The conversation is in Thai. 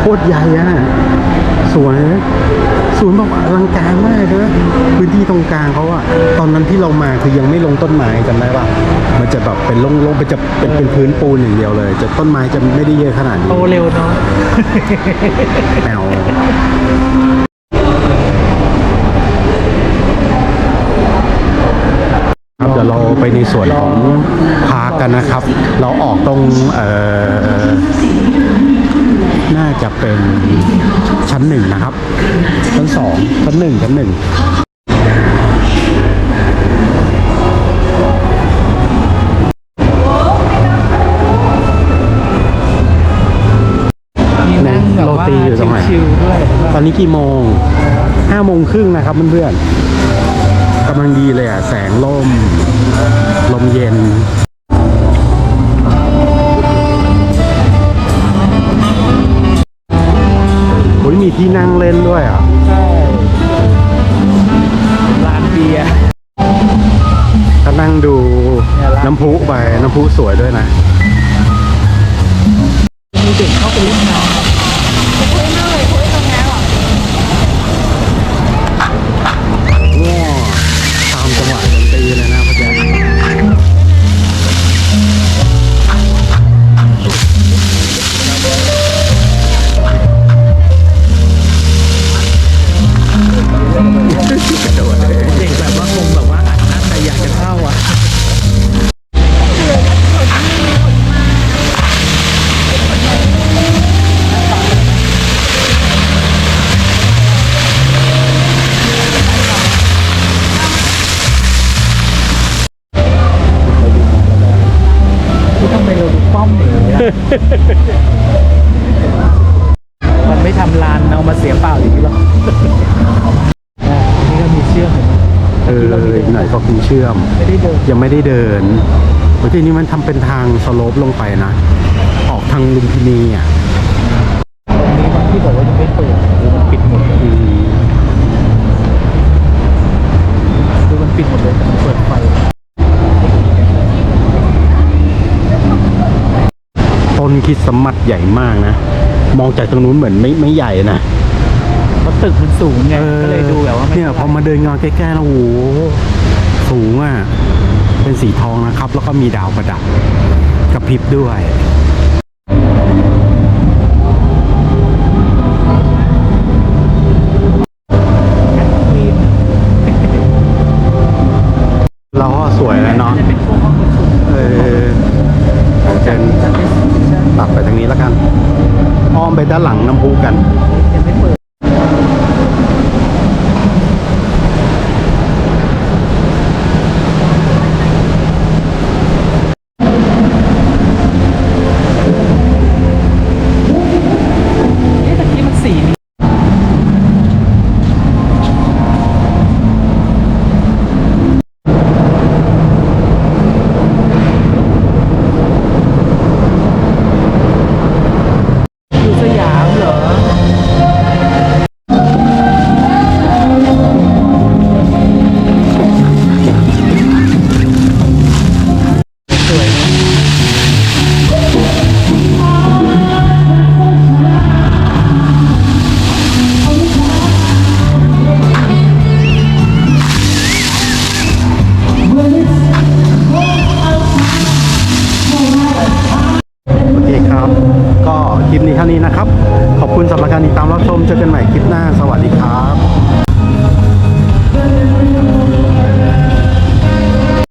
โคตรใหญ่อะสวยสวนแบบอลังการมากเลยพื้นที่ตรงกลางเขาอะตอนนั้นที่เรามาคือยังไม่ลงต้นไม้จำได้ปะมันจะแบบเป็นลงๆไปจะเป็นเป็นพื้นปูนอย่างเดียวเลย จะต้นไม้จะไม่ได้เยอะขนาดนี้โตเร็วเนาะแนวครับเดี๋ยวเราไปในส่วนของพาร์คกันนะครับ เราออกตรงเอ่อน่า จะเป็นชั้นหนึ่งนะครับ ชั้นสองชั้นหนึ่งชั้นหนึ่งนี่ยโรตีอยู่ตรงไหนตอนนี้กี่โมงห้าโมงครึ่งนะครับเพื่อนๆกำลังดีเลยอะ แสงล่มลมเย็น มีที่นั่งเล่นด้วยอะใช่ร้านเบียร์ถ้านั่งดูเนี่ยร้านน้ำพุไปน้ำพุสวยด้วยนะ มันไม่ทำลานเอามาเสียเปล่าอย่างนี้หรอกอะอันนี้ก็มีเชื่อมเห็นไหมเอออีกหน่อยก็คุณเชื่อม ไม่ได้เดินยังไม่ได้เดินโอ้ยทีนี้มันทำเป็นทางสโลปลงไปนะ ออกทางลุมพินีอะตรงนี้บางที่บอกว่ายังไม่เปิดหรือมันปิด ต้นคริดสต์มัดใหญ่มากนะ มองจากตรงนู้นเหมือนไม่ไม่ใหญ่นะเพราะตึกมันสูงไงก็เลยดูแบบว่าไม่เนี่ยพอมาเดินงานใกล้ๆแล้วโอ้โหสูงอะเป็นสีทองนะครับ แล้วก็มีดาวประดับกระพริบด้วยมีนเราก็สวยแล้วเนาะจะเป็นพวกห้องประชุมเออเชิญ ตัดไปทางนี้แล้วกัน อ้อมไปด้านหลังน้ำพุกันยังไม่เปิด โอเคครับ ก็คลิปนี้เท่านี้นะครับ ขอบคุณสำหรับการติดตามรับชมเจอกันใหม่คลิปหน้าสวัสดีครับ